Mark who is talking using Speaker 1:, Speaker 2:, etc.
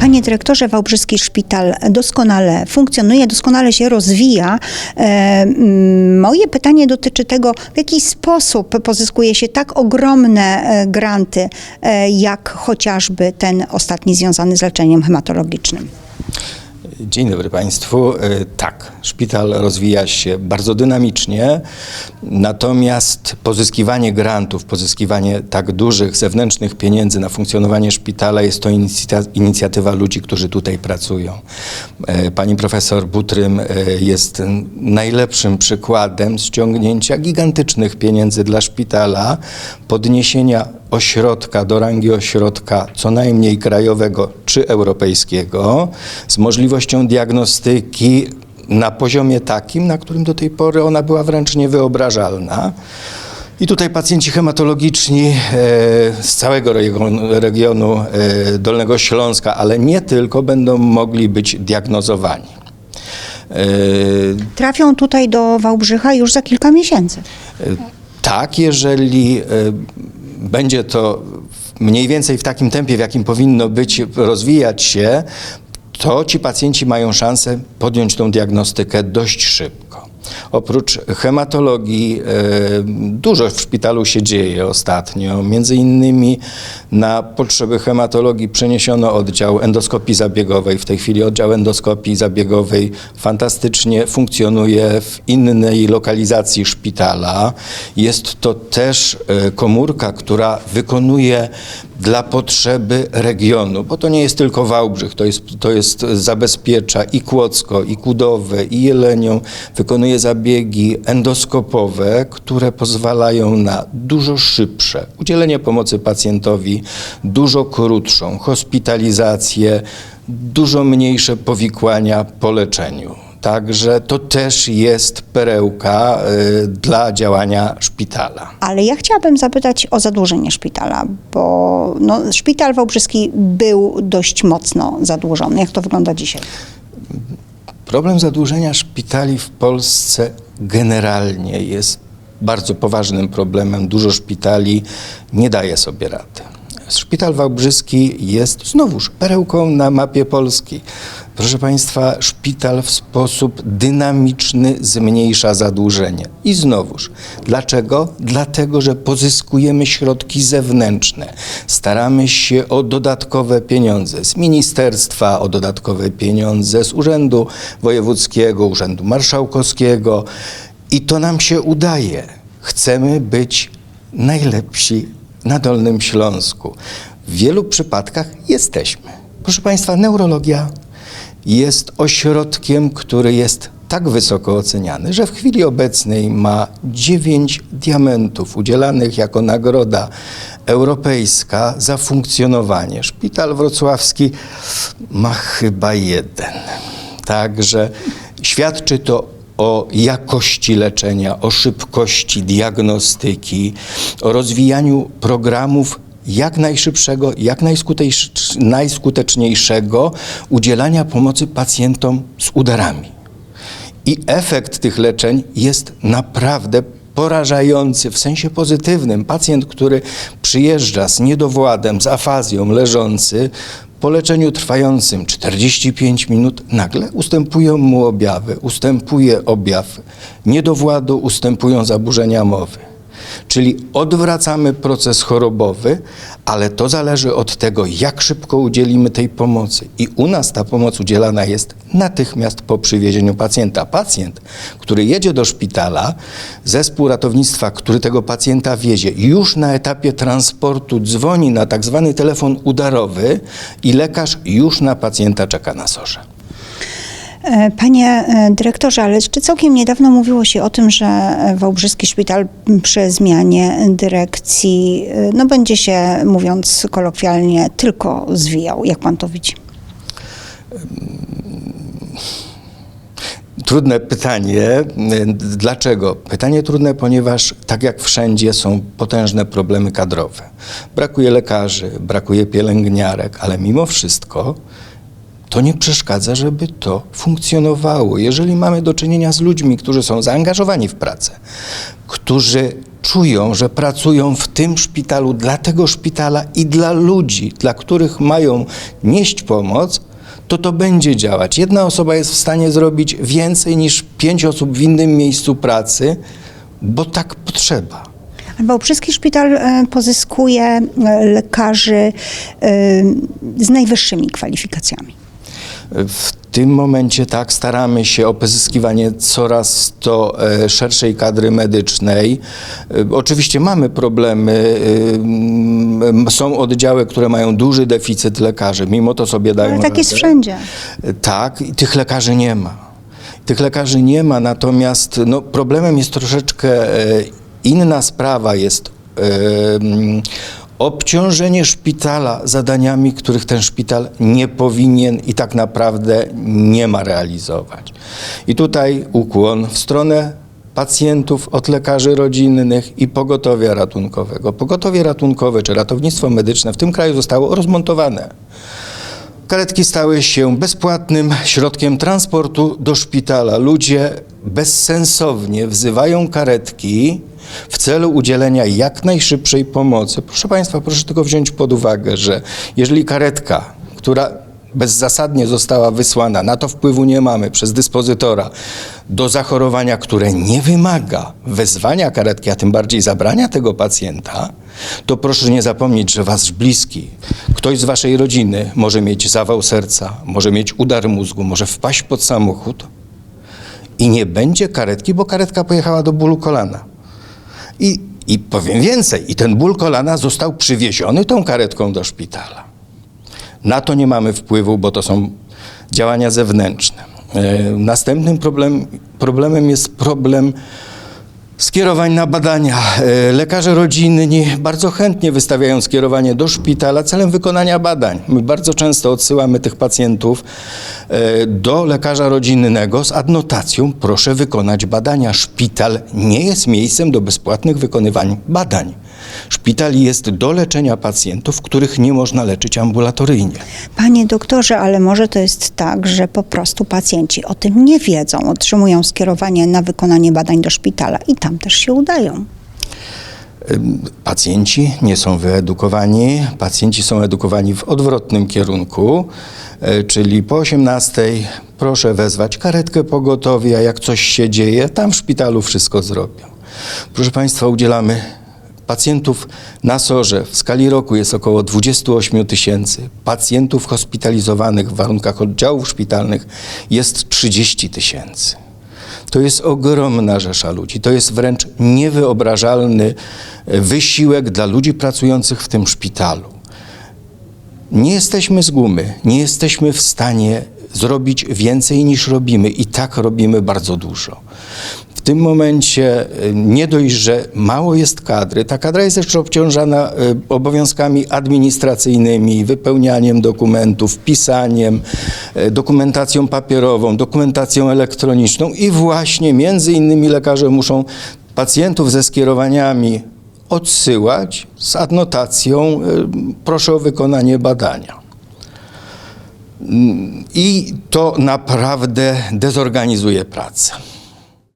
Speaker 1: Panie dyrektorze, Wałbrzyski Szpital doskonale funkcjonuje, doskonale się rozwija. E, mm, moje pytanie dotyczy tego, w jaki sposób pozyskuje się tak ogromne e, granty, e, jak chociażby ten ostatni związany z leczeniem hematologicznym.
Speaker 2: Dzień dobry Państwu. E, Tak, szpital rozwija się bardzo dynamicznie, natomiast pozyskiwanie grantów, pozyskiwanie tak dużych zewnętrznych pieniędzy na funkcjonowanie szpitala jest to inicja- inicjatywa ludzi, którzy tutaj pracują. E, Pani profesor Butrym e, jest najlepszym przykładem ściągnięcia gigantycznych pieniędzy dla szpitala, podniesienia ośrodka do rangi ośrodka co najmniej krajowego czy europejskiego z możliwością diagnostyki na poziomie takim, na którym do tej pory ona była wręcz niewyobrażalna. I tutaj pacjenci hematologiczni e, z całego regionu, e, Dolnego Śląska, ale nie tylko, będą mogli być diagnozowani. E,
Speaker 1: Trafią tutaj do Wałbrzycha już za kilka miesięcy.
Speaker 2: Tak, jeżeli będzie to mniej więcej w takim tempie, w jakim powinno być, rozwijać się, to ci pacjenci mają szansę podjąć tą diagnostykę dość szybko. Oprócz hematologii e, dużo w szpitalu się dzieje ostatnio. Między innymi na potrzeby hematologii przeniesiono oddział endoskopii zabiegowej. W tej chwili oddział endoskopii zabiegowej fantastycznie funkcjonuje w innej lokalizacji szpitala. Jest to też e, komórka, która wykonuje dla potrzeby regionu, bo to nie jest tylko Wałbrzych, to jest, to jest zabezpiecza i Kłodzko, i Kudowe, i Jelenią, wykonuje zabiegi endoskopowe, które pozwalają na dużo szybsze udzielenie pomocy pacjentowi, dużo krótszą hospitalizację, dużo mniejsze powikłania po leczeniu. Także to też jest perełka y, dla działania szpitala.
Speaker 1: Ale ja chciałabym zapytać o zadłużenie szpitala, bo no, szpital wałbrzyski był dość mocno zadłużony. Jak to wygląda dzisiaj?
Speaker 2: Problem zadłużenia szpitali w Polsce generalnie jest bardzo poważnym problemem. Dużo szpitali nie daje sobie rady. Szpital Wałbrzyski jest znowuż perełką na mapie Polski. Proszę Państwa, szpital w sposób dynamiczny zmniejsza zadłużenie. I znowuż, dlaczego? Dlatego, że pozyskujemy środki zewnętrzne. Staramy się o dodatkowe pieniądze z ministerstwa, o dodatkowe pieniądze z Urzędu Wojewódzkiego, Urzędu Marszałkowskiego. I to nam się udaje. Chcemy być najlepsi na Dolnym Śląsku. W wielu przypadkach jesteśmy. Proszę Państwa, neurologia jest ośrodkiem, który jest tak wysoko oceniany, że w chwili obecnej ma dziewięć diamentów udzielanych jako nagroda europejska za funkcjonowanie. Szpital wrocławski ma chyba jeden. Także świadczy to o jakości leczenia, o szybkości diagnostyki, o rozwijaniu programów jak najszybszego, jak najskutecz- najskuteczniejszego udzielania pomocy pacjentom z udarami. I efekt tych leczeń jest naprawdę porażający w sensie pozytywnym. Pacjent, który przyjeżdża z niedowładem, z afazją, leżący, po leczeniu trwającym 45 minut, nagle ustępują mu objawy, ustępuje objaw niedowładu, ustępują zaburzenia mowy. Czyli odwracamy proces chorobowy, ale to zależy od tego, jak szybko udzielimy tej pomocy. I u nas ta pomoc udzielana jest natychmiast po przywiezieniu pacjenta. Pacjent, który jedzie do szpitala, zespół ratownictwa, który tego pacjenta wiezie, już na etapie transportu dzwoni na tak zwany telefon udarowy i lekarz już na pacjenta czeka na sorze.
Speaker 1: E, Panie e, dyrektorze, ale jeszcze całkiem niedawno mówiło się o tym, że e, Wałbrzyski Szpital przy zmianie dyrekcji no, będzie się, mówiąc kolokwialnie, tylko zwijał. Jak pan to widzi?
Speaker 2: Trudne pytanie. Dlaczego? Pytanie trudne, ponieważ tak jak wszędzie są potężne problemy kadrowe. Brakuje lekarzy, brakuje pielęgniarek, ale mimo wszystko to nie przeszkadza, żeby to funkcjonowało. Jeżeli mamy do czynienia z ludźmi, którzy są zaangażowani w pracę, którzy czują, że pracują w tym szpitalu, dla tego szpitala i dla ludzi, dla których mają nieść pomoc, to to będzie działać. Jedna osoba jest w stanie zrobić więcej niż pięć osób w innym miejscu pracy, bo tak potrzeba.
Speaker 1: Wałbrzyski Szpital e, pozyskuje e, lekarzy e, z najwyższymi kwalifikacjami.
Speaker 2: W tym momencie tak staramy się o pozyskiwanie coraz to e, szerszej kadry medycznej. E, Oczywiście mamy problemy. e, Są oddziały, które mają duży deficyt lekarzy, mimo to sobie dają
Speaker 1: Ale tak jest
Speaker 2: radę.
Speaker 1: wszędzie.
Speaker 2: Tak, i tych lekarzy nie ma. Tych lekarzy nie ma, natomiast no, problemem jest troszeczkę inna sprawa, jest obciążenie szpitala zadaniami, których ten szpital nie powinien i tak naprawdę nie ma realizować. I tutaj ukłon w stronę pacjentów od lekarzy rodzinnych i pogotowia ratunkowego. Pogotowie ratunkowe czy ratownictwo medyczne w tym kraju zostało rozmontowane. Karetki stały się bezpłatnym środkiem transportu do szpitala. Ludzie bezsensownie wzywają karetki w celu udzielenia jak najszybszej pomocy. Proszę Państwa, proszę tylko wziąć pod uwagę, że jeżeli karetka, która bezzasadnie została wysłana, na to wpływu nie mamy przez dyspozytora, do zachorowania, które nie wymaga wezwania karetki, a tym bardziej zabrania tego pacjenta, to proszę nie zapomnieć, że wasz bliski, ktoś z waszej rodziny może mieć zawał serca, może mieć udar mózgu, może wpaść pod samochód i nie będzie karetki, bo karetka pojechała do bólu kolana. I, I powiem więcej, i ten ból kolana został przywieziony tą karetką do szpitala. Na to nie mamy wpływu, bo to są działania zewnętrzne. E, Następnym problem, problemem jest problem skierowań na badania. E, Lekarze rodzinni bardzo chętnie wystawiają skierowanie do szpitala celem wykonania badań. My bardzo często odsyłamy tych pacjentów e, do lekarza rodzinnego z adnotacją proszę wykonać badania. Szpital nie jest miejscem do bezpłatnych wykonywań badań. Szpital jest do leczenia pacjentów, których nie można leczyć ambulatoryjnie.
Speaker 1: Panie doktorze, ale może to jest tak, że po prostu pacjenci o tym nie wiedzą, otrzymują skierowanie na wykonanie badań do szpitala i tam też się udają.
Speaker 2: Pacjenci nie są wyedukowani, pacjenci są edukowani w odwrotnym kierunku, e, czyli po 18 proszę wezwać karetkę pogotowia, jak coś się dzieje, tam w szpitalu wszystko zrobią. Proszę Państwa, udzielamy pacjentów na SOR-ze w skali roku jest około 28 tysięcy, pacjentów hospitalizowanych w warunkach oddziałów szpitalnych jest 30 tysięcy. To jest ogromna rzesza ludzi. To jest wręcz niewyobrażalny e, wysiłek dla ludzi pracujących w tym szpitalu. Nie jesteśmy z gumy, nie jesteśmy w stanie zrobić więcej niż robimy i tak robimy bardzo dużo. Tym momencie e, nie dość, że mało jest kadry, ta kadra jest jeszcze obciążana e, obowiązkami administracyjnymi, wypełnianiem dokumentów, pisaniem, e, dokumentacją papierową, dokumentacją elektroniczną i właśnie między innymi lekarze muszą pacjentów ze skierowaniami odsyłać z adnotacją proszę o wykonanie badania. Mm, I to naprawdę dezorganizuje pracę.